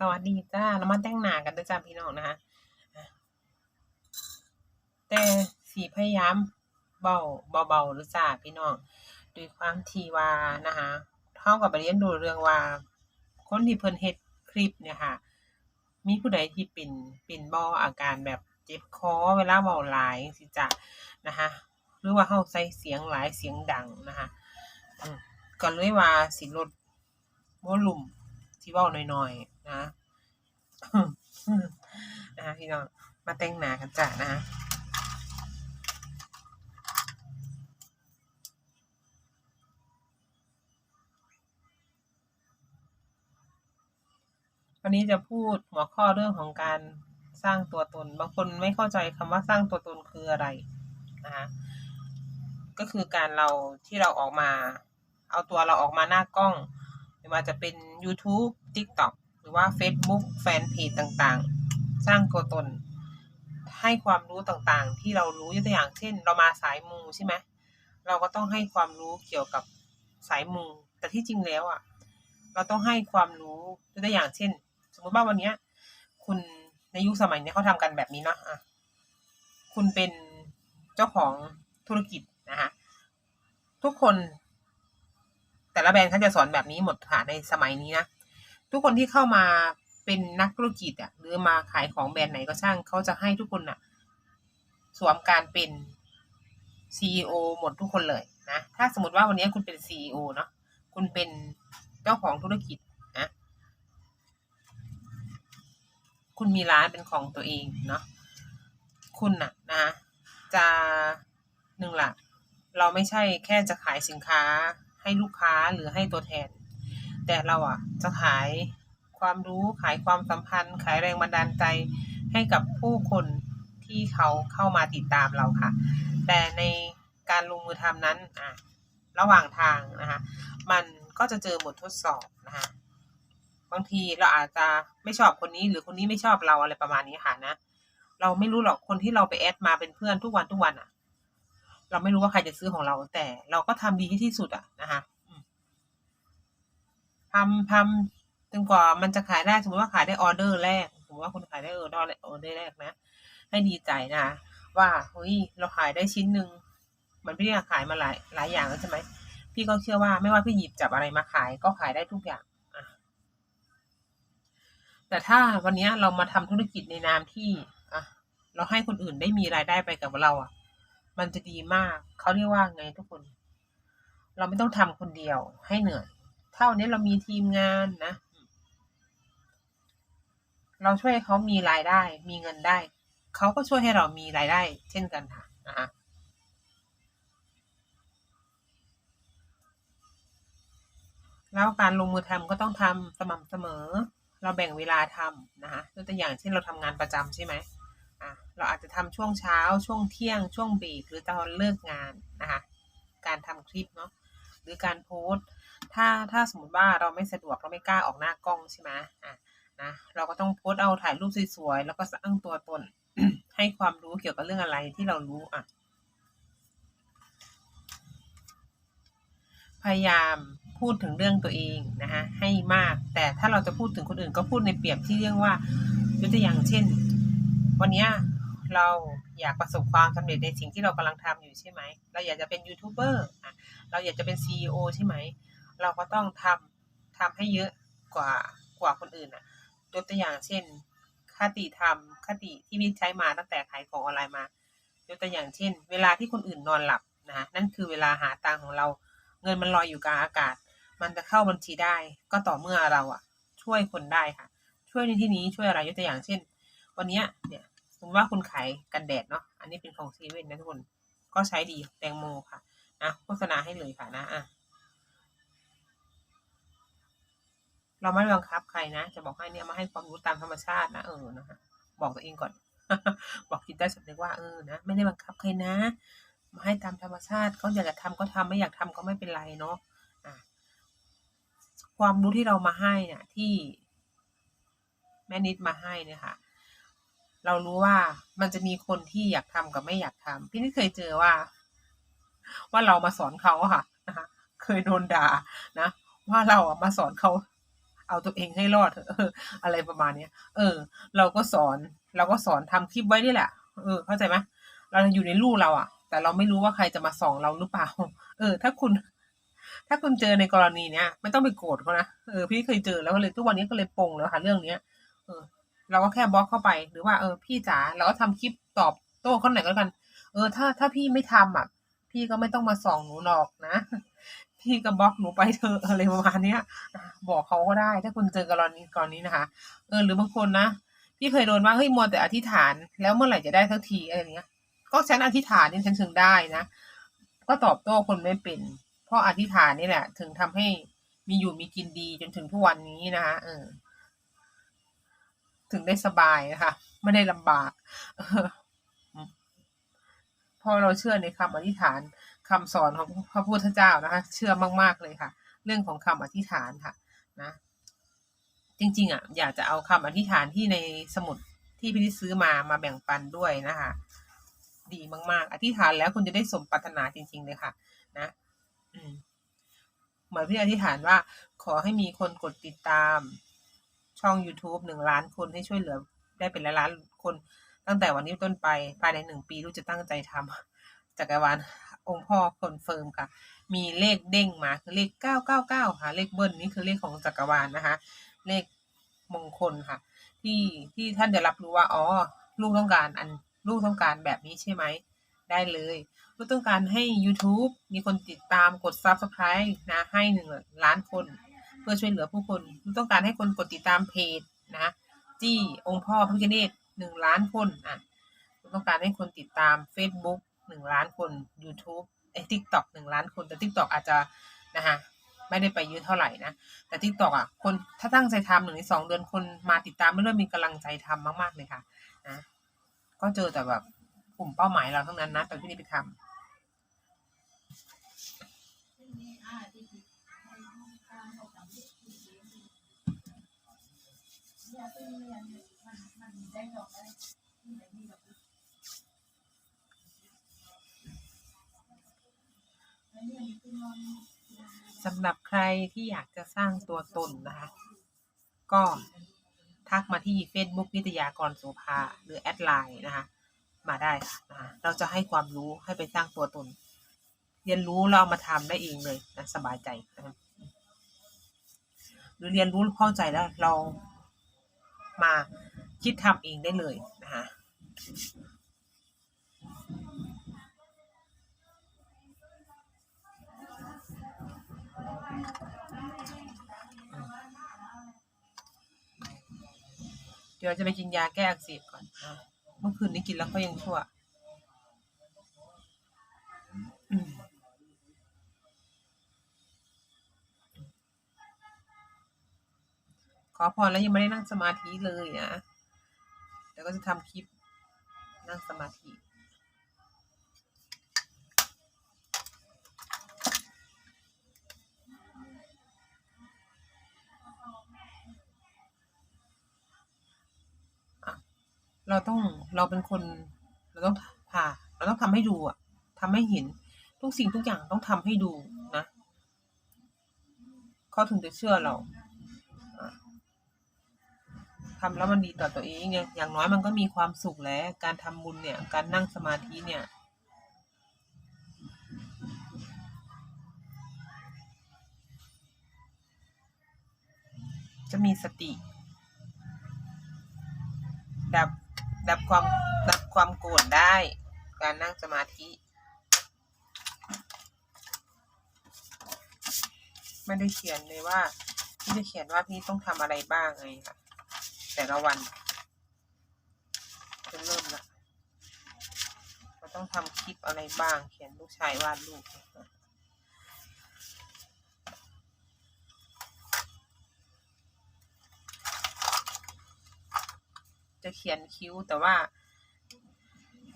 สวัสดีจ้าเรามาแต่งหน้ากันด้อจ้าพี่น้องนะคะแต่สีพยายามเบาเบาๆหรือจ้าพี่น้องด้วยความทีว่านะคะเท่ากับไปเรียนรู้เรื่องว่า คนที่เพิ่นเฮ็ดคลิปเนี่ยค่ะ มีผู้ใดที่เป็นเป็นบ่อาการแบบเจ็บคอเวลาเว้าหลายจังซี้จ้ะนะคะหรือว่าเราใส่เสียงหลายเสียงดังนะคะก็เลยว่าสิลดวอลลุ่มที่เว้าน้อยๆ นะนะคะพี่น้องมาแต่งหนากันจ้ะนะคะวันนี้จะพูดหัวข้อเรื่องของการสร้างตัวตน บางคนไม่เข้าใจคำว่าสร้างตัวตนคืออะไรนะคะก็คือการเราที่เราออกมา เอาตัวเราออกมาหน้ากล้องไม่ว่าจะเป็น YouTube TikTok รือว่า Facebook แฟนเพจต่างๆ สร้างตัวตน ให้ความรู้ต่างๆ ที่เรารู้ยกตัวอย่างเช่น เรามาสายมูใช่ไหมเราก็ต้องให้ความรู้เกี่ยวกับสายมู แต่ที่จริงแล้วอะเราต้องให้ความรู้ยกตัวอย่างเช่น สมมติว่าวันนี้คุณในยุคสมัยนี้เขาทำกันแบบนี้เนาะอะคุณเป็นเจ้าของธุรกิจนะคะทุกคน แต่ละแบรนด์เขาจะสอนแบบนี้หมดค่ะในสมัยนี้นะ ทุกคนที่เข้ามาเป็นนักธุรกิจอะหรือมาขายของแบรนด์ไหนก็ช่างเขาจะให้ทุกคนอะสวมการเป็น CEO หมดทุกคนเลยนะถ้าสมมติว่าวันนี้คุณเป็น CEO เนาะคุณเป็นเจ้าของธุรกิจนะคุณมีร้านเป็นของตัวเองเนาะคุณน่ะนะจะหนึ่งลักเราไม่ใช่แค่จะขายสินค้าให้ลูกค้าหรือให้ตัวแทน แต่เราอะจะขายความรู้ขายความสัมพันธ์ ขายแรงบันดาลใจให้กับผู้คนที่เขาเข้ามาติดตามเราค่ะ แต่ในการลงมือทำนั้นอะระหว่างทางนะคะมันก็จะเจอบททดสอบนะคะบางทีเราอาจจะไม่ชอบคนนี้หรือคนนี้ไม่ชอบเราอะไรประมาณนี้ค่ะนะเราไม่รู้หรอกคนที่เราไปแอดมาเป็นเพื่อนทุกวันทุกวันอะ เราไม่รู้ว่าใครจะซื้อของเราแต่เราก็ทำดีที่ที่สุดอะนะคะ ทำทำจนกว่ามันจะขายได้สมมติว่าขายได้ออเดอร์แรกสมมติว่าคุณขายได้ออเดอร์ออเดอร์แรกนะ ให้ดีใจนะว่าเฮ้ยเราขายได้ชิ้นหนึ่งมันพี่ขายมาหลายหลายอย่างแล้วใช่ไหมพี่ก็เชื่อว่าไม่ว่าพี่หยิบจับอะไรมาขายก็ขายได้ทุกอย่างแต่ถ้าวันนี้เรามาทำธุรกิจในนามที่อะเราให้คนอื่นได้มีรายได้ไปกับเราอะ มันจะดีมากเขาเรียกว่าไงทุกคน เราไม่ต้องทำคนเดียวให้เหนื่อย ถ้านี้เรามีทีมงานนะ เราช่วยเขามีรายได้ มีเงินได้ เขาก็ช่วยให้เรามีรายได้ เช่นกันค่ะนะคะแล้วการลงมือทำก็ต้องทำสม่ำเสมอ เราแบ่งเวลาทำนะคะยกตัวอย่างเช่นเราทำงานประจำใช่ไหมอะเราอาจจะทำช่วงเช้า ช่วงเที่ยง ช่วงเบรกหรือตอนเลิกงานนะคะ การทำคลิปเนาะหรือการโพสต์ ถ้าถ้าสมมติว่าเราไม่สะดวกเราไม่กล้าออกหน้ากล้องใช่ไหมอะนะเราก็ต้องโพสต์เอาถ่ายรูปสวยๆแล้วก็สร้างตัวตน ให้ความรู้เกี่ยวกับเรื่องอะไรที่เรารู้อะ พยายามพูดถึงเรื่องตัวเองนะคะให้มาก แต่ถ้าเราจะพูดถึงคนอื่นก็พูดในเปรียบที่เรียกว่ายกตัวอย่างเช่น วันนี้เราอยากประสบความสำเร็จในสิ่งที่เรากำลังทำอยู่ใช่ไหม เราอยากจะเป็นยูทูบเบอร์อะเราอยากจะเป็นซีอใช่ไหม เราก็ต้องทำทำให้เยอะกว่ากว่าคนอื่นอะยกตัวอย่างเช่นคติธรรมคติที่มิใช้มาตั้งแต่ขายของออนไลน์มายกตัวอย่างเช่น เวลาที่คนอื่นนอนหลับนะนั่นคือเวลาหาตังของเรา เงินมันลอยอยู่กลางอากาศ มันจะเข้าบัญชีได้ ก็ต่อเมื่อเราอะ ช่วยคนได้ค่ะ ช่วยในที่นี้ช่วยอะไรยกตัวอย่างเช่น วันนี้เนี่ยสมมติว่าคุณขายกันแดดเนาะอันนี้เป็นของเซเว่นนะทุกคนก็ใช้ดีแตงโมค่ะนะโฆษณาให้เลยค่ะนะอะ เราไม่บังคับใครนะ จะบอกให้เนี่ยมาให้ความรู้ตามธรรมชาตินะเออนะคะบอกตัวเองก่อน บอกจิตใต้สำนึกว่าเออนะไม่ได้บังคับใครนะ มาให้ตามธรรมชาติเขาอยากจะทำก็ทำไม่อยากทำก็ไม่เป็นไรเนาะความรู้ที่เรามาให้เนี่ยที่แม่นิดมาให้เนี่ยค่ะ เรารู้ว่ามันจะมีคนที่อยากทำกับไม่อยากทำพี่นิดเคยเจอว่า ว่าเรามาสอนเขาค่ะนะคะเคยโดนด่านะว่าเราอะมาสอนเขา เอาตัวเองให้รอดเอออะไรประมาณเนี้ย เออ เราก็สอนเราก็สอนทำคลิปไว้นี่แหละ เออ เข้าใจไหมเราอยู่ในลู่เราอะแต่เราไม่รู้ว่าใครจะมาส่องเราหรือเปล่า เออ ถ้าคุณ ถ้าคุณเจอในกรณีเนี้ยไม่ต้องไปโกรธเขานะเออพี่เคยเจอแล้วก็เลยทุกวันนี้ก็เลยปงแล้วค่ะเรื่องเนี้ย เออ เราก็แค่บล็อกเข้าไปหรือว่าเออพี่จ๋าเราก็ทำคลิปตอบโต้เขาหน่อยก็แล้วกัน เออ ถ้าถ้าพี่ไม่ทำอะ พี่ก็ไม่ต้องมาส่องหนูหรอกนะ พี่ก็บล็อกหนูไปเถออะไรประมาณเนี้ยบอกเขาก็ได้ ถ้าคุณเจอกรณีกรณีนะคะ เออหรือบางคนนะพี่เคยโดนว่าเฮ้ยมัวแต่อธิษฐาน แล้วเมื่อไหร่จะได้สักทีอะไรอย่างเงี้ย ก็ฉันอธิษฐานนี่ฉันถึงได้นะก็ตอบโต้คนไม่เป็น เพราะอธิษฐานนี่แหละ ถึงทำให้มีอยู่มีกินดีจนถึงทุกวันนี้นะคะเออ ถึงได้สบายนะคะไม่ได้ลำบากพอเราเชื่อในคำอธิษฐาน คำสอนของพระพุทธเจ้านะคะ เชื่อมาก ๆเลยค่ะ เรื่องของคำอธิษฐานค่ะนะจริง ๆอะอยากจะเอาคำอธิษฐานที่ในสมุดที่พี่ได้ซื้อมามาแบ่งปันด้วยนะคะ ดีมาก ๆ อธิษฐานแล้วคุณจะได้สมปรารถนาจริง ๆ เลยค่ะ นะ อืมเหมือนพี่อธิษฐานว่า ขอให้มีคนกดติดตามช่อง YouTube หนึ่งล้านคนให้ช่วยเหลือ ได้เป็นล้านคนตั้งแต่วันนี้ต้นไปภายในหนึ่งปีรู้จะตั้งใจทำจักรวาล องค์พ่อคอนเฟิร์มค่ะ มีเลขเด้งมาคือเลขเก้าเก้าเก้าค่ะ เลขเบิ้ลนี่คือเลขของจักรวาลนะคะ เลขมงคลค่ะ ที่ที่ท่านจะรับรู้ว่าอ๋อลูกต้องการอันลูกต้องการแบบนี้ใช่ไหม ได้เลย ลูกต้องการให้ YouTube มีคนติดตามกด Subscribe นะให้หนึ่งล้านคน เพื่อช่วยเหลือผู้คน ลูกต้องการให้คนกดติดตามเพจนะจี้องค์พ่อพระพิฆเนศหนึ่งล้านคนอะลูกต้องการให้คนติดตาม Facebook หนึ่งล้านคน YouTube ไอ้ TikTok หนึ่งล้านคน แต่ TikTok อาจจะนะคะไม่ได้ไปเยอะเท่าไหร่นะ แต่ TikTok อะคนถ้าตั้งใจทำหนึ่งในสองเดือนคนมาติดตามไม่เริ่มมีกำลังใจทำมาก ๆ เลยค่ะนะก็เจอแต่แบบกลุ่มเป้าหมายเราทั้งนั้นนะตอนที่นี่ไปทำ สำหรับใครที่อยากจะสร้างตัวตนนะคะ ก็ทักมาที่ Facebook นิตยากรโสภาหรือแอดไลน์นะคะ มาได้ค่ะนะคะเราจะให้ความรู้ให้ไปสร้างตัวตน เรียนรู้แล้วเอามาทำได้เองเลยนะสบายใจนะคะหรือเรียนรู้เข้าใจแล้วเรามาคิดทำเองได้เลยนะคะ ดี๋ยวจะไปกินยาแก้อักเสบก่อนเมื่อคืนนี้กินแล้วก็ยังชั่วอขอพรแล้วยังไม่ได้นั่งสมาธิเลยนะ เดี๋ยวก็จะทำคลิปนั่งสมาธิ เราต้องเราเป็นคน เราต้องพาเราต้องทำให้ดูอะทำให้เห็น ทุกสิ่งทุกอย่างต้องทำให้ดูนะเขาถึงจะเชื่อเราอะทำแล้วมันดีต่อตัวเองไงอย่างน้อยมันก็มีความสุขแล้ว การทำบุญเนี่ย การนั่งสมาธิเนี่ย จะมีสติ ดับ ดับความดับความโกรธได้ การนั่งสมาธิ ไม่ได้เขียนเลยว่า พี่จะเขียนว่าพี่ต้องทำอะไรบ้างไงค่ะแต่ละวันจะเริ่มละเราต้องทำคลิปอะไรบ้าง เขียนลูกชายวาดรูป จะเขียนคิ้วแต่ว่า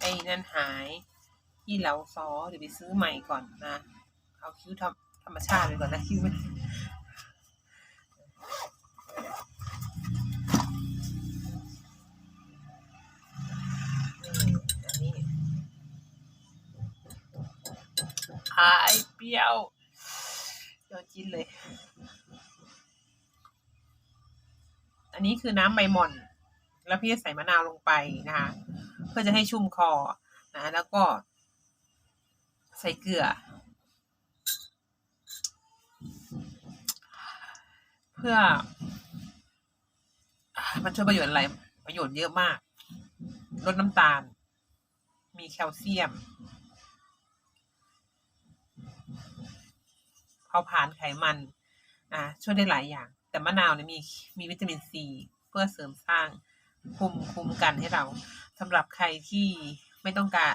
ไอ้นั่นหายที่เราซอเดี๋ยวไปซื้อใหม่ก่อนนะ เอาคิ้วธรรมชาติไปก่อนนะคิ้วไม่นี่อันนี้หายเปรี้ยวเดี๋ยวจิ้นเลย อันนี้คือน้ำใบหม่อน แล้วพี่จะใส่มะนาวลงไปนะคะเพื่อจะให้ชุ่มคอนะแล้วก็ ใส่เกลือ เพื่อ มันช่วยประโยชน์อะไร ประโยชน์เยอะมาก ลดน้ำตาล มีแคลเซียมเผาผลาญไขมันอ่าช่วยได้หลายอย่าง แต่มะนาวเนี่ยมีมีวิตามินซี เพื่อเสริมสร้าง ภูมิคุ้มกันให้เราสำหรับใครที่ไม่ต้องการ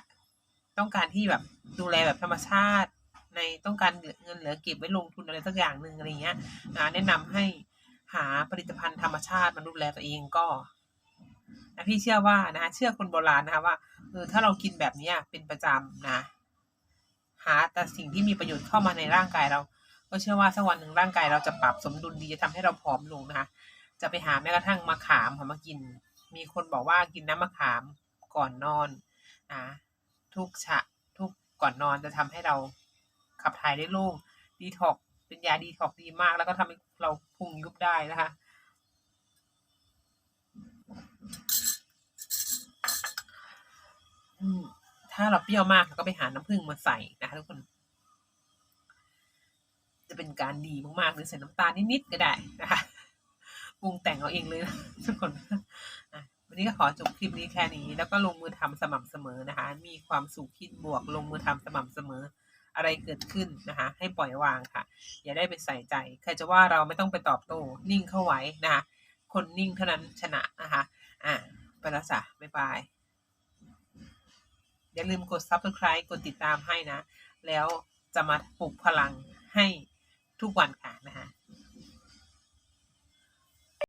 ต้องการที่แบบดูแลแบบธรรมชาติ ในต้องการเงินเหลือเก็บไว้ลงทุนอะไรสักอย่างหนึ่งอะไรเงี้ยนะแนะนำให้หาผลิตภัณฑ์ธรรมชาติมาดูแลตัวเองก็นะพี่เชื่อว่านะเชื่อคนโบราณนะคะว่าเออถ้าเรากินแบบเนี้ยเป็นประจำนะ หาแต่สิ่งที่มีประโยชน์เข้ามาในร่างกายเรา ก็เชื่อว่าสักวันหนึ่งร่างกายเราจะปรับสมดุลดีจะทำให้เราผอมลงนะคะจะไปหาแม้กระทั่งมะขามมากิน มีคนบอกว่ากินน้ำมะขามก่อนนอนนะทุกชะทุกก่อนนอนจะทำให้เราขับถ่ายได้โล่งดีท็อกเป็นยาดีท็อกดีมาก แล้วก็ทำให้เราพุงยุบได้นะคะถ้าเราเปรี้ยวมากเราก็ไปหาน้ำผึ้งมาใส่นะคะทุกคน จะเป็นการดีมากๆหรือใส่น้ำตาลนิดๆก็ได้นะคะ ปรุงแต่งเอาเองเลยทุกคนวันนี้ก็ขอจบคลิปนี้แค่นี้ แล้วก็ลงมือทำสม่ำเสมอนะคะ มีความสุขคิดบวก ลงมือทำสม่ำเสมอ อะไรเกิดขึ้นนะคะ ให้ปล่อยวางค่ะ อย่าได้ไปใส่ใจ ใครจะว่าเราไม่ต้องไปตอบโต้ นิ่งเข้าไว้นะคะคนนิ่งเท่านั้นชนะนะคะอะไปแล้วจ้ะบ๊ายบาย อย่าลืมกด subscribe กดติดตามให้นะ แล้วจะมาปลุกพลังให้ทุกวันค่ะนะคะ